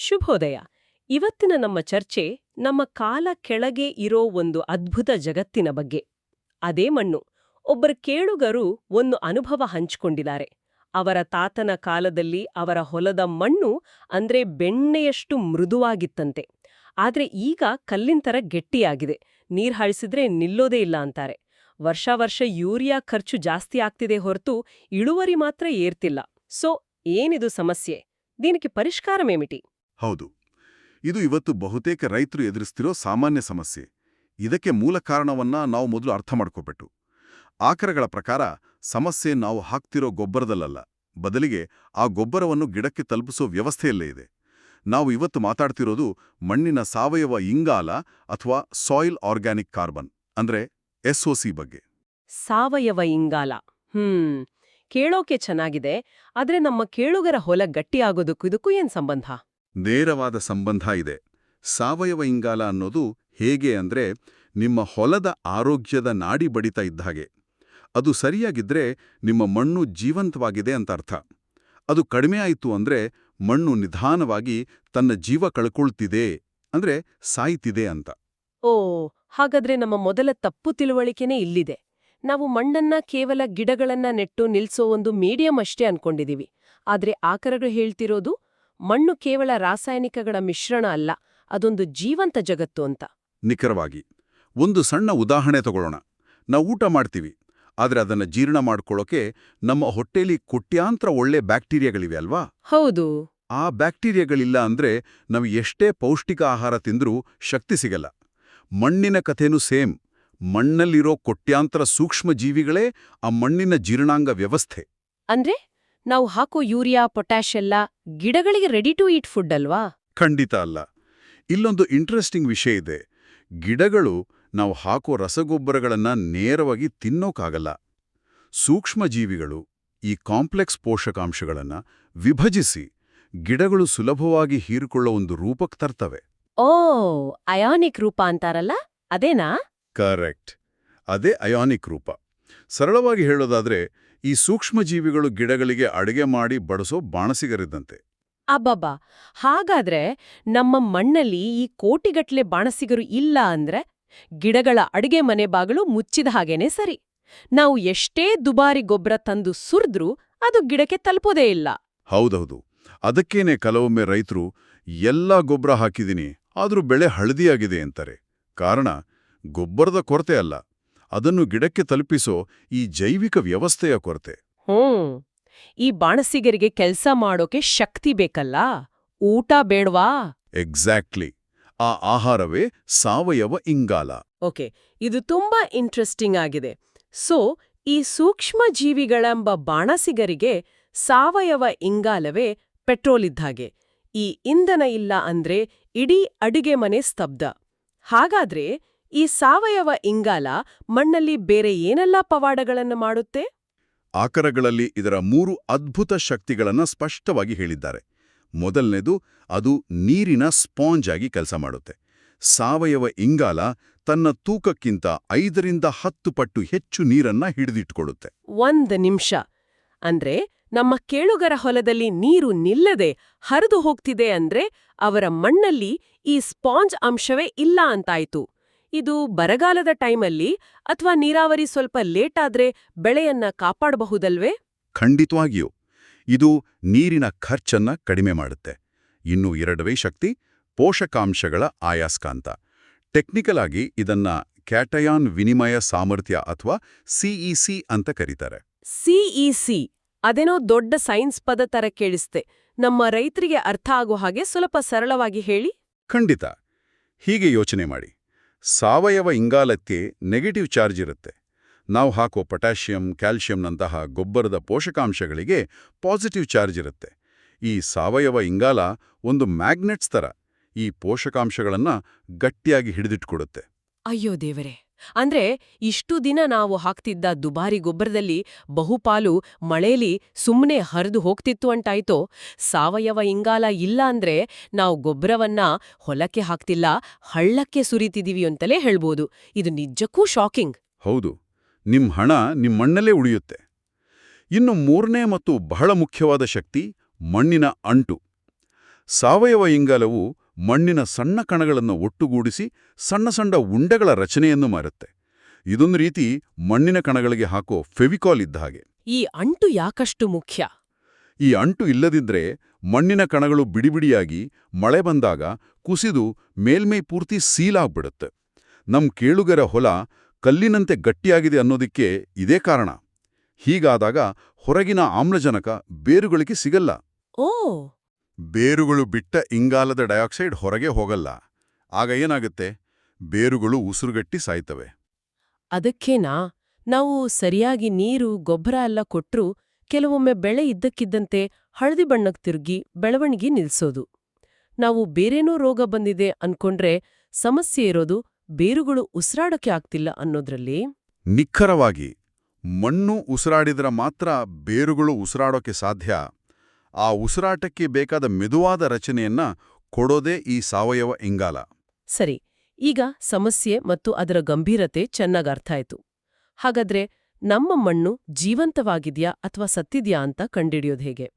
ಶುಭೋದಯ. ಇವತ್ತಿನ ನಮ್ಮ ಚರ್ಚೆ ನಮ್ಮ ಕಾಲ ಕೆಳಗೆ ಇರೋ ಒಂದು ಅದ್ಭುತ ಜಗತ್ತಿನ ಬಗ್ಗೆ. ಅದೇ ಮಣ್ಣು. ಒಬ್ಬರ ಕೇಳುಗರು ಒಂದು ಅನುಭವ ಹಂಚಿಕೊಂಡಿದ್ದಾರೆ. ಅವರ ತಾತನ ಕಾಲದಲ್ಲಿ ಅವರ ಹೊಲದ ಮಣ್ಣು ಅಂದ್ರೆ ಬೆಣ್ಣೆಯಷ್ಟು ಮೃದುವಾಗಿತ್ತಂತೆ. ಆದ್ರೆ ಈಗ ಕಲ್ಲಿನ ಥರ ಗೆಟ್ಟಿಯಾಗಿದೆ. ನೀರ್ ಹಾಯಿಸಿದ್ರೆ ನಿಲ್ಲೋದೇ ಇಲ್ಲ ಅಂತಾರೆ. ವರ್ಷ ವರ್ಷ ಯೂರಿಯಾ ಖರ್ಚು ಜಾಸ್ತಿ ಆಗ್ತಿದೆ ಹೊರತು ಇಳುವರಿ ಮಾತ್ರ ಏರ್ತಿಲ್ಲ. ಸೊ, ಏನಿದು ಸಮಸ್ಯೆ? ದೀನಕ್ಕೆ ಪರಿಷ್ಕಾರಮೇಮಿಟಿ ಹೌದು. ಇದು ಇವತ್ತು ಬಹುತೇಕ ರೈತರು ಎದುರಿಸ್ತಿರೋ ಸಾಮಾನ್ಯ ಸಮಸ್ಯೆ. ಇದಕ್ಕೆ ಮೂಲ ಕಾರಣವನ್ನ ನಾವು ಮೊದಲು ಅರ್ಥ ಮಾಡ್ಕೋಬೇಕು ಆಕರಗಳ ಪ್ರಕಾರ ಸಮಸ್ಯೆ ನಾವು ಹಾಕ್ತಿರೋ ಗೊಬ್ಬರದಲ್ಲಲ್ಲ. ಬದಲಿಗೆ ಆ ಗೊಬ್ಬರವನ್ನು ಗಿಡಕ್ಕೆ ತಲುಪಿಸೋ ವ್ಯವಸ್ಥೆಯಲ್ಲೇ ಇದೆ. ನಾವು ಇವತ್ತು ಮಾತಾಡ್ತಿರೋದು ಮಣ್ಣಿನ ಸಾವಯವ ಇಂಗಾಲ ಅಥವಾ ಸಾಯಿಲ್ ಆರ್ಗ್ಯಾನಿಕ್ ಕಾರ್ಬನ್, ಅಂದ್ರೆ ಎಸ್ಒಸಿ ಬಗ್ಗೆ. ಸಾವಯವ ಇಂಗಾಲ. ಹ್ಮ್. ಕೇಳೋಕೆ ಚೆನ್ನಾಗಿದೆ, ಆದ್ರೆ ನಮ್ಮ ಕೇಳುಗರ ಹೊಲ ಗಟ್ಟಿಯಾಗೋದಕ್ಕೂ ಇದಕ್ಕೂ ಏನ್ ಸಂಬಂಧ? ನೇರವಾದ ಸಂಬಂಧ ಇದೆ. ಸಾವಯವ ಇಂಗಾಲ ಅನ್ನೋದು ಹೇಗೆ ಅಂದ್ರೆ ನಿಮ್ಮ ಹೊಲದ ಆರೋಗ್ಯದ ನಾಡಿ ಬಡಿತ ಇದ್ದ ಹಾಗೆ. ಅದು ಸರಿಯಾಗಿದ್ರೆ ನಿಮ್ಮ ಮಣ್ಣು ಜೀವಂತವಾಗಿದೆ ಅಂತ ಅರ್ಥ. ಅದು ಕಡಿಮೆ ಆಯಿತು ಅಂದ್ರೆ ಮಣ್ಣು ನಿಧಾನವಾಗಿ ತನ್ನ ಜೀವ ಕಳ್ಕೊಳ್ತಿದೆ ಅಂದ್ರೆ ಸಾಯ್ತಿದೆ ಅಂತ. ಓ, ಹಾಗಾದ್ರೆ ನಮ್ಮ ಮೊದಲ ತಪ್ಪು ತಿಳುವಳಿಕೆನೇ ಇಲ್ಲಿದೆ. ನಾವು ಮಣ್ಣನ್ನ ಕೇವಲ ಗಿಡಗಳನ್ನ ನೆಟ್ಟು ನಿಲ್ಸೋ ಒಂದು ಮೀಡಿಯಂ ಅಷ್ಟೇ ಅನ್ಕೊಂಡಿದೀವಿ. ಆದ್ರೆ ಆಕರಗಳು ಹೇಳ್ತಿರೋದು ಮಣ್ಣು ಕೇವಲ ರಾಸಾಯನಿಕಗಳ ಮಿಶ್ರಣ ಅಲ್ಲ ಅದೊಂದು ಜೀವಂತ ಜಗತ್ತು ಅಂತ. ನಿಖರವಾಗಿ ಒಂದು ಸಣ್ಣ ಉದಾಹರಣೆ ತಗೊಳ್ಳೋಣ. ನಾವು ಊಟ ಮಾಡ್ತೀವಿ ಆದರೆ ಅದನ್ನ ಜೀರ್ಣ ಮಾಡ್ಕೊಳ್ಳೋಕೆ ನಮ್ಮ ಹೊಟ್ಟೆಲಿ ಕೋಟ್ಯಾಂತರ ಒಳ್ಳೆ ಬ್ಯಾಕ್ಟೀರಿಯಾಗಳಿವೆ ಅಲ್ವಾ? ಹೌದು. ಆ ಬ್ಯಾಕ್ಟೀರಿಯಾಗಳಿಲ್ಲ ಅಂದ್ರೆ ನಾವು ಎಷ್ಟೇ ಪೌಷ್ಟಿಕ ಆಹಾರ ತಿಂದರೂ ಶಕ್ತಿ ಸಿಗಲ್ಲ. ಮಣ್ಣಿನ ಕಥೆನೂ ಸೇಮ್ ಮಣ್ಣಲ್ಲಿರೋ ಕೋಟ್ಯಾಂತರ ಸೂಕ್ಷ್ಮ ಜೀವಿಗಳೇ ಆ ಮಣ್ಣಿನ ಜೀರ್ಣಾಂಗ ವ್ಯವಸ್ಥೆ. ಅಂದ್ರೆ? ನಾವು ಹಾಕೋ ಯೂರಿಯಾ ಪೊಟ್ಯಾಶ್ ಎಲ್ಲ ಗಿಡಗಳಿಗೆ ರೆಡಿ ಟು ಈಟ್ ಫುಡ್ ಅಲ್ವಾ? ಖಂಡಿತ ಅಲ್ಲ. ಇಲ್ಲೊಂದು ಇಂಟ್ರೆಸ್ಟಿಂಗ್ ವಿಷಯ ಇದೆ. ಗಿಡಗಳು ನಾವು ಹಾಕೋ ರಸಗೊಬ್ಬರಗಳನ್ನ ನೇರವಾಗಿ ತಿನ್ನೋಕ್ಕಾಗಲ್ಲ ಸೂಕ್ಷ್ಮ ಜೀವಿಗಳು ಈ ಕಾಂಪ್ಲೆಕ್ಸ್ ಪೋಷಕಾಂಶಗಳನ್ನ ವಿಭಜಿಸಿ ಗಿಡಗಳು ಸುಲಭವಾಗಿ ಹೀರಿಕೊಳ್ಳೋ ಒಂದು ರೂಪಕ್ಕೆ ತರ್ತವೆ. ಓ ಅಯಾನಿಕ್ ರೂಪ ಅಂತಾರಲ್ಲ? ಅದೇನಾ? ಕರೆಕ್ಟ್. ಅದೇ ಅಯಾನಿಕ್ ರೂಪ. ಸರಳವಾಗಿ ಹೇಳೋದಾದ್ರೆ ಈ ಸೂಕ್ಷ್ಮ ಜೀವಿಗಳು ಗಿಡಗಳಿಗೆ ಅಡುಗೆ ಮಾಡಿ ಬಡಿಸೋ ಬಾಣಸಿಗರಿದ್ದಂತೆ. ಅಬ್ಬಬ್ಬಾ! ಹಾಗಾದ್ರೆ ನಮ್ಮ ಮಣ್ಣಲ್ಲಿ ಈ ಕೋಟಿಗಟ್ಲೆ ಬಾಣಸಿಗರು ಇಲ್ಲ ಅಂದ್ರೆ ಗಿಡಗಳ ಅಡುಗೆ ಮನೆ ಬಾಗಿಲು ಮುಚ್ಚಿದ ಹಾಗೇನೆ ಸರಿ. ನಾವು ಎಷ್ಟೇ ದುಬಾರಿ ಗೊಬ್ಬರ ತಂದು ಸುರಿದ್ರೂ ಅದು ಗಿಡಕ್ಕೆ ತಲುಪೋದೇ ಇಲ್ಲ. ಹೌದೌದು. ಅದಕ್ಕೇನೆ ಕೆಲವೊಮ್ಮೆ ರೈತರು ಎಲ್ಲ ಗೊಬ್ಬರ ಹಾಕಿದೀನಿ ಆದ್ರೂ ಬೆಳೆ ಹಳದಿಯಾಗಿದೆ ಅಂತಾರೆ ಕಾರಣ ಗೊಬ್ಬರದ ಕೊರತೆ ಅಲ್ಲ. ಅದನ್ನು ಗಿಡಕ್ಕೆ ತಲುಪಿಸೋ ಈ ಜೈವಿಕ ವ್ಯವಸ್ಥೆಯ ಕೊರತೆ. ಹ್ಞೂ. ಈ ಬಾಣಸಿಗರಿಗೆ ಕೆಲಸ ಮಾಡೋಕೆ ಶಕ್ತಿ ಬೇಕಲ್ಲ? ಊಟ ಬೇಡ್ವಾ? ಎಕ್ಸಾಕ್ಟ್ಲಿ. ಆ ಆಹಾರವೇ ಸಾವಯವ ಇಂಗಾಲ. ಓಕೆ ಇದು ತುಂಬಾ ಇಂಟ್ರೆಸ್ಟಿಂಗ್ ಆಗಿದೆ. ಸೊ ಈ ಸೂಕ್ಷ್ಮ ಜೀವಿಗಳೆಂಬ ಬಾಣಸಿಗರಿಗೆ ಸಾವಯವ ಇಂಗಾಲವೇ ಪೆಟ್ರೋಲ್ ಇದ್ದಾಗೆ ಈ ಇಂಧನ ಇಲ್ಲ ಅಂದ್ರೆ ಇಡೀ ಅಡಿಗೆ ಮನೆ ಸ್ತಬ್ಧ. ಹಾಗಾದ್ರೆ ಈ ಸಾವಯವ ಇಂಗಾಲ ಮಣ್ಣಲ್ಲಿ ಬೇರೆ ಏನೆಲ್ಲ ಪವಾಡಗಳನ್ನು ಮಾಡುತ್ತೆ? ಆಕರಗಳಲ್ಲಿ ಇದರ ಮೂರು ಅದ್ಭುತ ಶಕ್ತಿಗಳನ್ನು ಸ್ಪಷ್ಟವಾಗಿ ಹೇಳಿದ್ದಾರೆ. ಮೊದಲನೇದು ಅದು ನೀರಿನ ಸ್ಪಾಂಜ್ ಆಗಿ ಕೆಲಸ ಮಾಡುತ್ತೆ. ಸಾವಯವ ಇಂಗಾಲ ತನ್ನ ತೂಕಕ್ಕಿಂತ ಐದರಿಂದ ಹತ್ತು ಪಟ್ಟು ಹೆಚ್ಚು ನೀರನ್ನ ಹಿಡಿದಿಟ್ಕೊಡುತ್ತೆ. ಒಂದು ನಿಮಿಷ. ಅಂದ್ರೆ ನಮ್ಮ ಕೇಳುಗರ ಹೊಲದಲ್ಲಿ ನೀರು ನಿಲ್ಲದೆ ಹರಿದು ಹೋಗ್ತಿದೆ ಅಂದ್ರೆ ಅವರ ಮಣ್ಣಲ್ಲಿ ಈ ಸ್ಪಾಂಜ್ ಅಂಶವೇ ಇಲ್ಲ ಅಂತಾಯ್ತು. ಇದು ಬರಗಾಲದ ಟೈಮಲ್ಲಿ ಅಥವಾ ನೀರಾವರಿ ಸ್ವಲ್ಪ ಲೇಟ್ ಆದ್ರೆ ಬೆಳೆಯನ್ನ ಕಾಪಾಡಬಹುದಲ್ವೇ? ಖಂಡಿತವಾಗಿಯೂ. ಇದು ನೀರಿನ ಖರ್ಚನ್ನ ಕಡಿಮೆ ಮಾಡುತ್ತೆ. ಇನ್ನು ಎರಡವೇ ಶಕ್ತಿ ಪೋಷಕಾಂಶಗಳ ಆಯಾಸ್ಕಾಂತ ಟೆಕ್ನಿಕಲ್ ಆಗಿ ಇದನ್ನ ಕ್ಯಾಟಯಾನ್ ವಿನಿಮಯ ಸಾಮರ್ಥ್ಯ ಅಥವಾ ಸಿಇಸಿ ಅಂತ ಕರೀತಾರೆ. ಸಿಇಸಿ ಅದೇನೋ ದೊಡ್ಡ ಸೈನ್ಸ್ ಪದ ತರ ಕೇಳಿಸ್ತೆ. ನಮ್ಮ ರೈತರಿಗೆ ಅರ್ಥ ಆಗೋ ಹಾಗೆ ಸ್ವಲ್ಪ ಸರಳವಾಗಿ ಹೇಳಿ. ಖಂಡಿತ. ಹೀಗೆ ಯೋಚನೆ ಮಾಡಿ. ಸಾವಯವ ಇಂಗಾಲಕ್ಕೆ ನೆಗೆಟಿವ್ ಚಾರ್ಜ್ ಇರುತ್ತೆ. ನಾವು ಹಾಕೋ ಪೊಟ್ಯಾಷಿಯಂ ಕ್ಯಾಲ್ಶಿಯಂನಂತಹ ಗೊಬ್ಬರದ ಪೋಷಕಾಂಶಗಳಿಗೆ ಪಾಸಿಟಿವ್ ಚಾರ್ಜ್ ಇರುತ್ತೆ. ಈ ಸಾವಯವ ಇಂಗಾಲ ಒಂದು ಮ್ಯಾಗ್ನೆಟ್ಸ್ ಥರ ಈ ಪೋಷಕಾಂಶಗಳನ್ನ ಗಟ್ಟಿಯಾಗಿ ಹಿಡಿದಿಟ್ಕೊಡುತ್ತೆ. ಅಯ್ಯೋ ದೇವರೇ! ಅಂದ್ರೆ ಇಷ್ಟು ದಿನ ನಾವು ಹಾಕ್ತಿದ್ದ ದುಬಾರಿ ಗೊಬ್ಬರದಲ್ಲಿ ಬಹುಪಾಲು ಮಳೇಲಿ ಸುಮ್ಮನೆ ಹರಿದು ಹೋಗ್ತಿತ್ತು ಅಂಟಾಯ್ತೋ? ಸಾವಯವ ಇಂಗಾಲ ಇಲ್ಲ ಅಂದ್ರೆ ನಾವು ಗೊಬ್ಬರವನ್ನ ಹೊಲಕ್ಕೆ ಹಾಕ್ತಿಲ್ಲ, ಹಳ್ಳಕ್ಕೆ ಸುರಿತಿದೀವಿ ಅಂತಲೇ ಹೇಳ್ಬೋದು. ಇದು ನಿಜಕ್ಕೂ ಶಾಕಿಂಗ್. ಹೌದು. ನಿಮ್ ಹಣ ನಿಮ್ಮ ಮಣ್ಣಲ್ಲೇ ಉಳಿಯುತ್ತೆ. ಇನ್ನು ಮೂರನೇ ಮತ್ತು ಬಹಳ ಮುಖ್ಯವಾದ ಶಕ್ತಿ ಮಣ್ಣಿನ ಅಂಟು. ಸಾವಯವ ಇಂಗಾಲವು ಮಣ್ಣಿನ ಸಣ್ಣ ಕಣಗಳನ್ನು ಒಟ್ಟುಗೂಡಿಸಿ ಸಣ್ಣ ಸಣ್ಣ ಉಂಡೆಗಳ ರಚನೆಯನ್ನು ಮಾರುತ್ತೆ. ಇದೊಂದು ರೀತಿ ಮಣ್ಣಿನ ಕಣಗಳಿಗೆ ಹಾಕೋ ಫೆವಿಕಾಲ್ ಇದ್ದ ಹಾಗೆ. ಈ ಅಂಟು ಯಾಕಷ್ಟು ಮುಖ್ಯ? ಈ ಅಂಟು ಇಲ್ಲದಿದ್ರೆ ಮಣ್ಣಿನ ಕಣಗಳು ಬಿಡಿಬಿಡಿಯಾಗಿ ಮಳೆ ಬಂದಾಗ ಕುಸಿದು ಮೇಲ್ಮೈ ಪೂರ್ತಿ ಸೀಲಾಗ್ಬಿಡುತ್ತೆ ನಮ್ ಕೇಳುಗರ ಹೊಲ ಕಲ್ಲಿನಂತೆ ಗಟ್ಟಿಯಾಗಿದೆ ಅನ್ನೋದಕ್ಕೆ ಇದೇ ಕಾರಣ. ಹೀಗಾದಾಗ ಹೊರಗಿನ ಆಮ್ಲಜನಕ ಬೇರುಗಳಿಗೆ ಸಿಗಲ್ಲ. ಓ! ಬೇರುಗಳು ಬಿಟ್ಟ ಇಂಗಾಲದ ಡೈಆಕ್ಸೈಡ್ ಹೊರಗೆ ಹೋಗಲ್ಲ. ಆಗ ಏನಾಗುತ್ತೆ? ಬೇರುಗಳು ಉಸಿರುಗಟ್ಟಿ ಸಾಯ್ತವೆ. ಅದಕ್ಕೇನಾ? ನಾವು ಸರಿಯಾಗಿ ನೀರು ಗೊಬ್ಬರ ಎಲ್ಲ ಕೊಟ್ರೂ ಕೆಲವೊಮ್ಮೆ ಬೆಳೆ ಇದ್ದಕ್ಕಿದ್ದಂತೆ ಹಳದಿ ಬಣ್ಣಕ್ಕೆ ತಿರುಗಿ ಬೆಳವಣಿಗೆ ನಿಲ್ಸೋದು. ನಾವು ಬೇರೇನೋ ರೋಗ ಬಂದಿದೆ ಅನ್ಕೊಂಡ್ರೆ ಸಮಸ್ಯೆ ಇರೋದು ಬೇರುಗಳು ಉಸಿರಾಡಕ್ಕೆ ಆಗ್ತಿಲ್ಲ ಅನ್ನೋದ್ರಲ್ಲಿ? ನಿಖರವಾಗಿ ಮಣ್ಣು ಉಸಿರಾಡಿದ್ರ ಮಾತ್ರ ಬೇರುಗಳು ಉಸಿರಾಡೋಕೆ ಸಾಧ್ಯ. ಆ ಉಸಿರಾಟಕ್ಕೆ ಬೇಕಾದ ಮೆದುವಾದ ರಚನೆಯನ್ನ ಕೊಡೋದೇ ಈ ಸಾವಯವ ಇಂಗಾಲ. ಸರಿ ಈಗ ಸಮಸ್ಯೆ ಮತ್ತು ಅದರ ಗಂಭೀರತೆ ಚೆನ್ನಾಗಿ ಅರ್ಥ ಆಯ್ತು. ಹಾಗಾದ್ರೆ ನಮ್ಮ ಮಣ್ಣು ಜೀವಂತವಾಗಿದ್ಯಾ ಅಥವಾ ಸತ್ತಿದ್ಯಾ ಅಂತ ಕಂಡಿಡಿಯೋದು ಹೇಗೆ?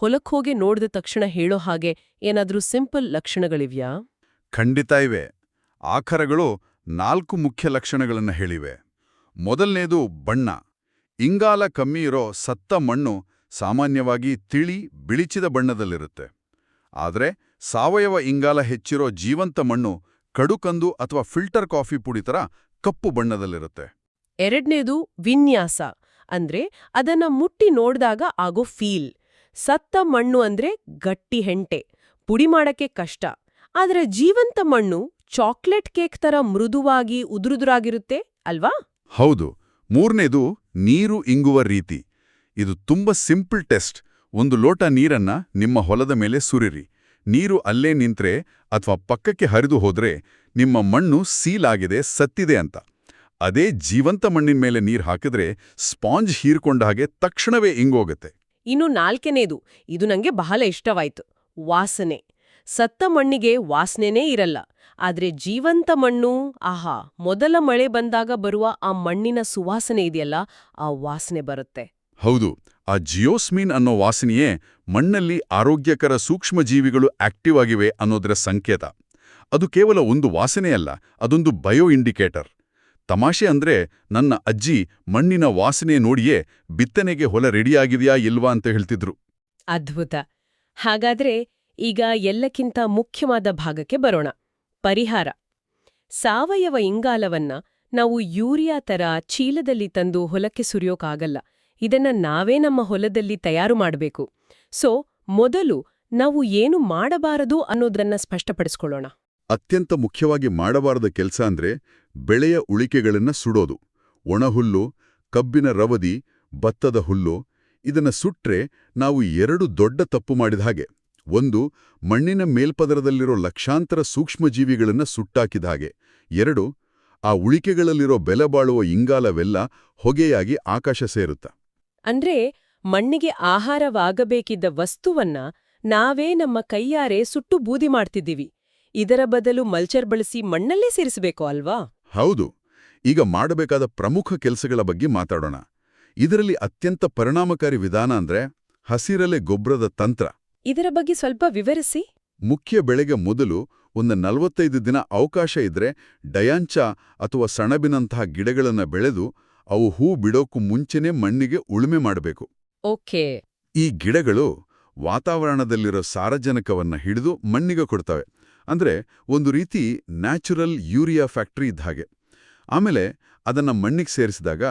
ಹೊಲಕ್ಕೆ ಹೋಗಿ ನೋಡಿದ ತಕ್ಷಣ ಹೇಳೋ ಹಾಗೆ ಏನಾದರೂ ಸಿಂಪಲ್ ಲಕ್ಷಣಗಳಿವ್ಯಾ? ಖಂಡಿತ ಇವೆ. ಆಖರಗಳು ನಾಲ್ಕು ಮುಖ್ಯ ಲಕ್ಷಣಗಳನ್ನು ಹೇಳಿವೆ. ಮೊದಲನೇದು ಬಣ್ಣ. ಇಂಗಾಲ ಕಮ್ಮಿ ಇರೋ ಸತ್ತ ಮಣ್ಣು ಸಾಮಾನ್ಯವಾಗಿ ತಿಳಿ ಬಿಳಿಚಿದ ಬಣ್ಣದಲ್ಲಿರುತ್ತೆ. ಆದರೆ ಸಾವಯವ ಇಂಗಾಲ ಹೆಚ್ಚಿರೋ ಜೀವಂತ ಮಣ್ಣು ಕಡುಕಂದು ಅಥವಾ ಫಿಲ್ಟರ್ ಕಾಫಿ ಪುಡಿ ಥರ ಕಪ್ಪು ಬಣ್ಣದಲ್ಲಿರುತ್ತೆ. ಎರಡನೇದು ವಿನ್ಯಾಸ. ಅಂದ್ರೆ ಅದನ್ನ ಮುಟ್ಟಿ ನೋಡಿದಾಗ ಆಗೋ ಫೀಲ್. ಸತ್ತ ಮಣ್ಣು ಅಂದ್ರೆ ಗಟ್ಟಿ ಹೆಂಟೆ. ಪುಡಿ ಮಾಡಕ್ಕೆ ಕಷ್ಟ. ಆದರೆ ಜೀವಂತ ಮಣ್ಣು ಚಾಕ್ಲೇಟ್ ಕೇಕ್ ತರ ಮೃದುವಾಗಿ ಉದುರುದುರಾಗಿರುತ್ತೆ ಅಲ್ವಾ? ಹೌದು. ಮೂರನೇದು ನೀರು ಇಂಗುವ ರೀತಿ. ಇದು ತುಂಬ ಸಿಂಪಲ್ ಟೆಸ್ಟ್. ಒಂದು ಲೋಟ ನೀರನ್ನ ನಿಮ್ಮ ಹೊಲದ ಮೇಲೆ ಸುರಿರಿ. ನೀರು ಅಲ್ಲೇ ನಿಂತ್ರೆ ಅಥವಾ ಪಕ್ಕಕ್ಕೆ ಹರಿದು ಹೋದ್ರೆ ನಿಮ್ಮ ಮಣ್ಣು ಸೀಲ್ ಆಗಿದೆ, ಸತ್ತಿದೆ ಅಂತ. ಅದೇ ಜೀವಂತ ಮಣ್ಣಿನ ಮೇಲೆ ನೀರು ಹಾಕಿದ್ರೆ ಸ್ಪಾಂಜ್ ಹೀರ್ಕೊಂಡ ಹಾಗೆ ತಕ್ಷಣವೇ ಇಂಗೋಗುತ್ತೆ. ಇನ್ನು ನಾಲ್ಕನೇದು, ಇದು ನಂಗೆ ಬಹಳ ಇಷ್ಟವಾಯ್ತು, ವಾಸನೆ. ಸತ್ತ ಮಣ್ಣಿಗೆ ವಾಸನೆನೇ ಇರಲ್ಲ, ಆದ್ರೆ ಜೀವಂತ ಮಣ್ಣು, ಆಹಾ, ಮೊದಲ ಮಳೆ ಬಂದಾಗ ಬರುವ ಆ ಮಣ್ಣಿನ ಸುವಾಸನೆ ಇದೆಯಲ್ಲ, ಆ ವಾಸನೆ ಬರುತ್ತೆ. ಹೌದು, ಆ ಜಿಯೋಸ್ಮಿನ್ ಅನ್ನೋ ವಾಸನೆಯೇ ಮಣ್ಣಲ್ಲಿ ಆರೋಗ್ಯಕರ ಸೂಕ್ಷ್ಮಜೀವಿಗಳು ಆಕ್ಟಿವ್ ಆಗಿವೆ ಅನ್ನೋದರ ಸಂಕೇತ. ಅದು ಕೇವಲ ಒಂದು ವಾಸನೆಯಲ್ಲ, ಅದೊಂದು ಬಯೋ ಇಂಡಿಕೇಟರ್. ತಮಾಷೆ ಅಂದ್ರೆ ನನ್ನ ಅಜ್ಜಿ ಮಣ್ಣಿನ ವಾಸನೆ ನೋಡಿಯೇ ಬಿತ್ತನೆಗೆ ಹೊಲ ರೆಡಿಯಾಗಿದೆಯಾ ಇಲ್ವಾ ಅಂತ ಹೇಳ್ತಿದ್ರು. ಅದ್ಭುತ. ಹಾಗಾದ್ರೆ ಈಗ ಎಲ್ಲಕ್ಕಿಂತ ಮುಖ್ಯವಾದ ಭಾಗಕ್ಕೆ ಬರೋಣ. ಪರಿಹಾರ. ಸಾವಯವ ಇಂಗಾಲವನ್ನ ನಾವು ಯೂರಿಯಾ ತರ ಚೀಲದಲ್ಲಿ ತಂದು ಹೊಲಕ್ಕೆ ಸುರಿಯೋಕಾಗಲ್ಲ. ಇದನ್ನ ನಾವೇ ನಮ್ಮ ಹೊಲದಲ್ಲಿ ತಯಾರು ಮಾಡಬೇಕು. ಸೊ, ಮೊದಲು ನಾವು ಏನು ಮಾಡಬಾರದು ಅನ್ನೋದನ್ನ ಸ್ಪಷ್ಟಪಡಿಸ್ಕೊಳ್ಳೋಣ. ಅತ್ಯಂತ ಮುಖ್ಯವಾಗಿ ಮಾಡಬಾರದ ಕೆಲಸ ಅಂದ್ರೆ ಬೆಳೆಯ ಉಳಿಕೆಗಳನ್ನ ಸುಡೋದು. ಒಣಹುಲ್ಲು, ಕಬ್ಬಿನ ರವದಿ, ಭತ್ತದ ಹುಲ್ಲು ಇದನ್ನ ಸುಟ್ರೆ ನಾವು ಎರಡು ದೊಡ್ಡ ತಪ್ಪು ಮಾಡಿದ ಹಾಗೆ. ಒಂದು, ಮಣ್ಣಿನ ಮೇಲ್ಪದರದಲ್ಲಿರೋ ಲಕ್ಷಾಂತರ ಸೂಕ್ಷ್ಮಜೀವಿಗಳನ್ನ ಸುಟ್ಟಾಕಿದ ಹಾಗೆ. ಎರಡು, ಆ ಉಳಿಕೆಗಳಲ್ಲಿರೋ ಬೆಲೆಬಾಳುವ ಇಂಗಾಲವೆಲ್ಲ ಹೊಗೆಯಾಗಿ ಆಕಾಶ ಸೇರುತ್ತ. ಅಂದ್ರೆ ಮಣ್ಣಿಗೆ ಆಹಾರವಾಗಬೇಕಿದ್ದ ವಸ್ತುವನ್ನ ನಾವೇ ನಮ್ಮ ಕೈಯಾರೆ ಸುಟ್ಟು ಬೂದಿ ಮಾಡ್ತಿದ್ದೀವಿ. ಇದರ ಬದಲು ಮಲ್ಚರ್ ಬಳಸಿ ಮಣ್ಣಲ್ಲೇ ಸೇರಿಸಬೇಕು ಅಲ್ವಾ? ಹೌದು. ಈಗ ಮಾಡಬೇಕಾದ ಪ್ರಮುಖ ಕೆಲಸಗಳ ಬಗ್ಗೆ ಮಾತಾಡೋಣ. ಇದರಲ್ಲಿ ಅತ್ಯಂತ ಪರಿಣಾಮಕಾರಿ ವಿಧಾನ ಅಂದ್ರೆ ಹಸಿರಲೆ ಗೊಬ್ಬರದ ತಂತ್ರ. ಇದರ ಬಗ್ಗೆ ಸ್ವಲ್ಪ ವಿವರಿಸಿ? ಮುಖ್ಯ ಬೆಳೆಗೆ ಮೊದಲು ಒಂದು ನಲವತ್ತೈದು ದಿನ ಅವಕಾಶ ಇದ್ರೆ ಡಯಾಂಚ ಅಥವಾ ಸಣಬಿನಂತಹ ಗಿಡಗಳನ್ನು ಬೆಳೆದು ಅವು ಹೂ ಬಿಡೋಕ್ಕೂ ಮುಂಚೆನೇ ಮಣ್ಣಿಗೆ ಉಳುಮೆ ಮಾಡಬೇಕು. ಓಕೆ. ಈ ಗಿಡಗಳು ವಾತಾವರಣದಲ್ಲಿರೋ ಸಾರಜನಕವನ್ನ ಹಿಡಿದು ಮಣ್ಣಿಗೆ ಕೊಡ್ತವೆ. ಅಂದ್ರೆ ಒಂದು ರೀತಿ ನ್ಯಾಚುರಲ್ ಯೂರಿಯಾ ಫ್ಯಾಕ್ಟರಿ ಇದ್ದ ಹಾಗೆ. ಆಮೇಲೆ ಅದನ್ನ ಮಣ್ಣಿಗೆ ಸೇರಿಸಿದಾಗ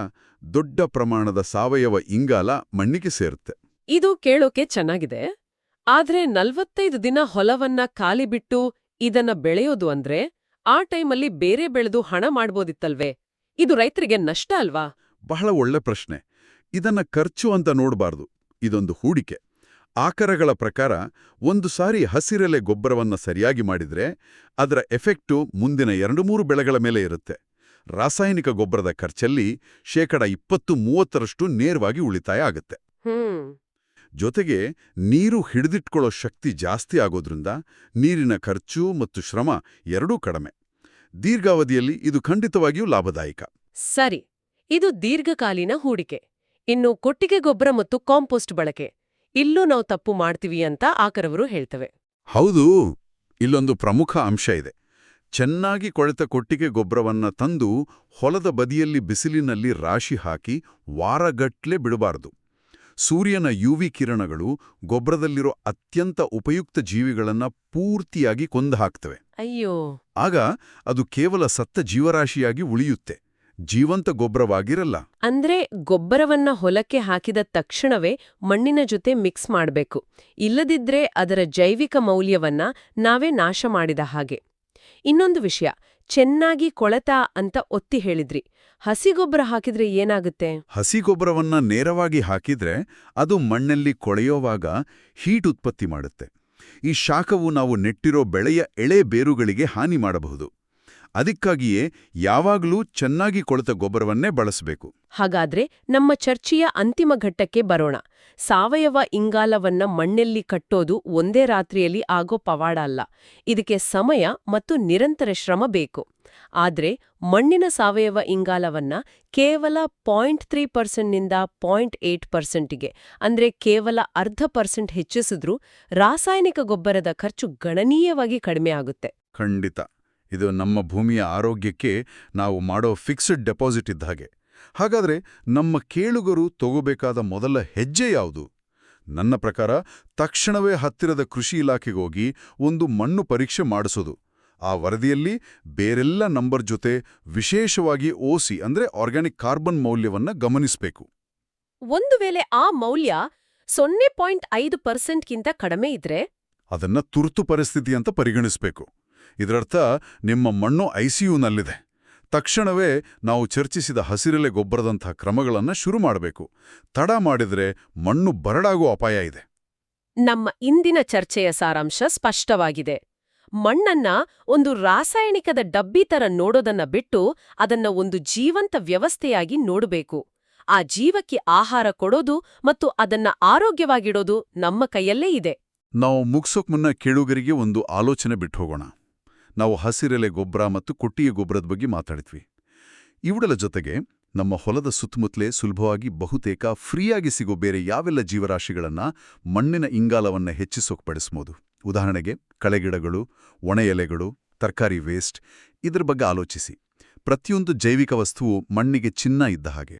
ದೊಡ್ಡ ಪ್ರಮಾಣದ ಸಾವಯವ ಇಂಗಾಲ ಮಣ್ಣಿಗೆ ಸೇರುತ್ತೆ. ಇದು ಕೇಳೋಕೆ ಚೆನ್ನಾಗಿದೆ. ಆದ್ರೆ ನಲ್ವತ್ತೈದು ದಿನ ಹೊಲವನ್ನ ಖಾಲಿ ಬಿಟ್ಟು ಇದನ್ನ ಬೆಳೆಯೋದು ಅಂದ್ರೆ ಆ ಟೈಮಲ್ಲಿ ಬೇರೆ ಬೆಳೆದು ಹಣ ಮಾಡ್ಬೋದಿತ್ತಲ್ವೇ? ಇದು ರೈತರಿಗೆ ನಷ್ಟ ಅಲ್ವಾ? ಬಹಳ ಒಳ್ಳೆ ಪ್ರಶ್ನೆ. ಇದನ್ನ ಖರ್ಚು ಅಂತ ನೋಡಬಾರ್ದು. ಇದೊಂದು ಹೂಡಿಕೆ. ಆಕರಗಳ ಪ್ರಕಾರ ಒಂದು ಸಾರಿ ಹಸಿರೆಲೆ ಗೊಬ್ಬರವನ್ನು ಸರಿಯಾಗಿ ಮಾಡಿದ್ರೆ ಅದರ ಎಫೆಕ್ಟು ಮುಂದಿನ ಎರಡು ಮೂರು ಬೆಳೆಗಳ ಮೇಲೆ ಇರುತ್ತೆ. ರಾಸಾಯನಿಕ ಗೊಬ್ಬರದ ಖರ್ಚಲ್ಲಿ ಶೇಕಡ ಇಪ್ಪತ್ತು ಮೂವತ್ತರಷ್ಟು ನೇರವಾಗಿ ಉಳಿತಾಯ ಆಗುತ್ತೆ. ಜೊತೆಗೆ ನೀರು ಹಿಡಿದಿಟ್ಕೊಳ್ಳೋ ಶಕ್ತಿ ಜಾಸ್ತಿ ಆಗೋದ್ರಿಂದ ನೀರಿನ ಖರ್ಚು ಮತ್ತು ಶ್ರಮ ಎರಡೂ ಕಡಿಮೆ. ದೀರ್ಘಾವಧಿಯಲ್ಲಿ ಇದು ಖಂಡಿತವಾಗಿಯೂ ಲಾಭದಾಯಕ. ಸರಿ ಇದು ದೀರ್ಘಕಾಲೀನ ಹೂಡಿಕೆ. ಇನ್ನು ಕೊಟ್ಟಿಗೆ ಗೊಬ್ಬರ ಮತ್ತು ಕಾಂಪೋಸ್ಟ್ ಬಳಕೆ. ಇಲ್ಲೂ ನಾವು ತಪ್ಪು ಮಾಡ್ತೀವಿ ಅಂತ ಆಕರವರು ಹೇಳ್ತವೆ. ಹೌದು ಇಲ್ಲೊಂದು ಪ್ರಮುಖ ಅಂಶ ಇದೆ. ಚೆನ್ನಾಗಿ ಕೊಳೆತ ಕೊಟ್ಟಿಗೆ ಗೊಬ್ಬರವನ್ನ ತಂದು ಹೊಲದ ಬದಿಯಲ್ಲಿ ಬಿಸಿಲಿನಲ್ಲಿ ರಾಶಿ ಹಾಕಿ ವಾರಗಟ್ಲೆ ಬಿಡಬಾರದು. ಸೂರ್ಯನ ಯುವಿ ಕಿರಣಗಳು ಗೊಬ್ಬರದಲ್ಲಿರೋ ಅತ್ಯಂತ ಉಪಯುಕ್ತ ಜೀವಿಗಳನ್ನ ಪೂರ್ತಿಯಾಗಿ ಕೊಂದು ಹಾಕ್ತವೆ. ಅಯ್ಯೋ! ಆಗ ಅದು ಕೇವಲ ಸತ್ತ ಜೀವರಾಶಿಯಾಗಿ ಉಳಿಯುತ್ತೆ. ಜೀವಂತ ಗೊಬ್ಬರವಾಗಿರಲ್ಲ. ಅಂದ್ರೆ ಗೊಬ್ಬರವನ್ನ ಹೊಲಕ್ಕೆ ಹಾಕಿದ ತಕ್ಷಣವೇ ಮಣ್ಣಿನ ಜೊತೆ ಮಿಕ್ಸ್ ಮಾಡಬೇಕು. ಇಲ್ಲದಿದ್ರೆ ಅದರ ಜೈವಿಕ ಮೌಲ್ಯವನ್ನ ನಾವೇ ನಾಶ ಮಾಡಿದ ಹಾಗೆ. ಇನ್ನೊಂದು ವಿಷಯ ಚೆನ್ನಾಗಿ ಕೊಳೆತ ಅಂತ ಒತ್ತಿ ಹೇಳಿದ್ರಿ. ಹಸಿಗೊಬ್ಬರ ಹಾಕಿದ್ರೆ ಏನಾಗುತ್ತೆ? ಹಸಿ ಗೊಬ್ಬರವನ್ನ ನೇರವಾಗಿ ಹಾಕಿದ್ರೆ ಅದು ಮಣ್ಣಲ್ಲಿ ಕೊಳೆಯೋವಾಗ ಹೀಟ್ ಉತ್ಪತ್ತಿ ಮಾಡುತ್ತೆ. ಈ ಶಾಖವು ನಾವು ನೆಟ್ಟಿರೋ ಬೆಳೆಯ ಎಳೆ ಬೇರುಗಳಿಗೆ ಹಾನಿ ಮಾಡಬಹುದು. ಅದಕ್ಕಾಗಿಯೇ ಯಾವಾಗಲೂ ಚೆನ್ನಾಗಿ ಕೊಳೆತ ಗೊಬ್ಬರವನ್ನೇ ಬಳಸಬೇಕು. ಹಾಗಾದ್ರೆ ನಮ್ಮ ಚರ್ಚೆಯ ಅಂತಿಮ ಘಟ್ಟಕ್ಕೆ ಬರೋಣ. ಸಾವಯವ ಇಂಗಾಲವನ್ನ ಮಣ್ಣಲ್ಲಿ ಕಟ್ಟೋದು ಒಂದೇ ರಾತ್ರಿಯಲ್ಲಿ ಆಗೋ ಪವಾಡ ಅಲ್ಲ. ಇದಕ್ಕೆ ಸಮಯ ಮತ್ತು ನಿರಂತರ ಶ್ರಮ ಬೇಕು. ಆದ್ರೆ ಮಣ್ಣಿನ ಸಾವಯವ ಇಂಗಾಲವನ್ನ ಕೇವಲ ಪಾಯಿಂಟ್ ತ್ರೀ ಪರ್ಸೆಂಟ್ನಿಂದ ಪಾಯಿಂಟ್ ಏಟ್ ಪರ್ಸೆಂಟಿಗೆ ಅಂದ್ರೆ ಕೇವಲ ಅರ್ಧ ಪರ್ಸೆಂಟ್ ಹೆಚ್ಚಿಸಿದ್ರೂ ರಾಸಾಯನಿಕ ಗೊಬ್ಬರದ ಖರ್ಚು ಗಣನೀಯವಾಗಿ ಕಡಿಮೆ ಆಗುತ್ತೆ. ಖಂಡಿತ. ಇದು ನಮ್ಮ ಭೂಮಿಯ ಆರೋಗ್ಯಕ್ಕೆ ನಾವು ಮಾಡೋ ಫಿಕ್ಸ್ಡ್ ಡೆಪಾಸಿಟ್ ಇದ್ದ ಹಾಗೆ. ಹಾಗಾದ್ರೆ ನಮ್ಮ ಕೇಳುಗರು ತಗೋಬೇಕಾದ ಮೊದಲ ಹೆಜ್ಜೆ ಯಾವುದು? ನನ್ನ ಪ್ರಕಾರ ತಕ್ಷಣವೇ ಹತ್ತಿರದ ಕೃಷಿ ಇಲಾಖೆಗೋಗಿ ಒಂದು ಮಣ್ಣು ಪರೀಕ್ಷೆ ಮಾಡಿಸೋದು. ಆ ವರದಿಯಲ್ಲಿ ಬೇರೆಲ್ಲ ನಂಬರ್ ಜೊತೆ ವಿಶೇಷವಾಗಿ ಓಸಿ ಅಂದ್ರೆ ಆರ್ಗ್ಯಾನಿಕ್ ಕಾರ್ಬನ್ ಮೌಲ್ಯವನ್ನ ಗಮನಿಸಬೇಕು. ಒಂದು ವೇಳೆ ಆ ಮೌಲ್ಯ ಸೊನ್ನೆ ಪಾಯಿಂಟ್ ಐದು ಪರ್ಸೆಂಟ್ಗಿಂತ ಕಡಿಮೆ ಇದ್ರೆ? ಅದನ್ನ ತುರ್ತು ಪರಿಸ್ಥಿತಿ ಅಂತ ಪರಿಗಣಿಸಬೇಕು. ಇದರರ್ಥ ನಿಮ್ಮ ಮಣ್ಣು ಐಸಿಯುನಲ್ಲಿದೆ. ತಕ್ಷಣವೇ ನಾವು ಚರ್ಚಿಸಿದ ಹಸಿರೆಲೆ ಗೊಬ್ಬರದಂಥ ಕ್ರಮಗಳನ್ನು ಶುರು ಮಾಡಬೇಕು. ತಡ ಮಾಡಿದರೆ ಮಣ್ಣು ಬರಡಾಗುವ ಅಪಾಯ ಇದೆ. ನಮ್ಮ ಇಂದಿನ ಚರ್ಚೆಯ ಸಾರಾಂಶ ಸ್ಪಷ್ಟವಾಗಿದೆ. ಮಣ್ಣನ್ನ ಒಂದು ರಾಸಾಯನಿಕದ ಡಬ್ಬಿ ತರ ನೋಡೋದನ್ನ ಬಿಟ್ಟು ಅದನ್ನ ಒಂದು ಜೀವಂತ ವ್ಯವಸ್ಥೆಯಾಗಿ ನೋಡಬೇಕು. ಆ ಜೀವಕ್ಕೆ ಆಹಾರ ಕೊಡೋದು ಮತ್ತು ಅದನ್ನ ಆರೋಗ್ಯವಾಗಿಡೋದು ನಮ್ಮ ಕೈಯಲ್ಲೇ ಇದೆ. ನಾವು ಮುಗ್ಸೋಕ್ ಮುನ್ನ ಕೇಳುಗರಿಗೆ ಒಂದು ಆಲೋಚನೆ ಬಿಟ್ಟು ಹೋಗೋಣ ನಾವು ಹಸಿರೆಲೆ ಗೊಬ್ಬರ ಮತ್ತು ಕೊಟ್ಟಿಗೆ ಗೊಬ್ಬರದ ಬಗ್ಗೆ ಮಾತಾಡಿದ್ವಿ. ಇವುಗಳ ಜೊತೆಗೆ ನಮ್ಮ ಹೊಲದ ಸುತ್ತಮುತ್ತಲೇ ಸುಲಭವಾಗಿ ಬಹುತೇಕ ಫ್ರೀಯಾಗಿ ಸಿಗೋ ಬೇರೆ ಯಾವೆಲ್ಲ ಜೀವರಾಶಿಗಳನ್ನ ಮಣ್ಣಿನ ಇಂಗಾಲವನ್ನ ಹೆಚ್ಚಿಸೋಕೆ ಬಳಸ್ಬೋದು. ಉದಾಹರಣೆಗೆ ಕಳೆಗಿಡಗಳು ಒಣ ಎಲೆಗಳು ತರಕಾರಿ ವೇಸ್ಟ್ ಇದರ ಬಗ್ಗೆ ಆಲೋಚಿಸಿ. ಪ್ರತಿಯೊಂದು ಜೈವಿಕ ವಸ್ತುವು ಮಣ್ಣಿಗೆ ಚಿನ್ನ ಇದ್ದ ಹಾಗೆ.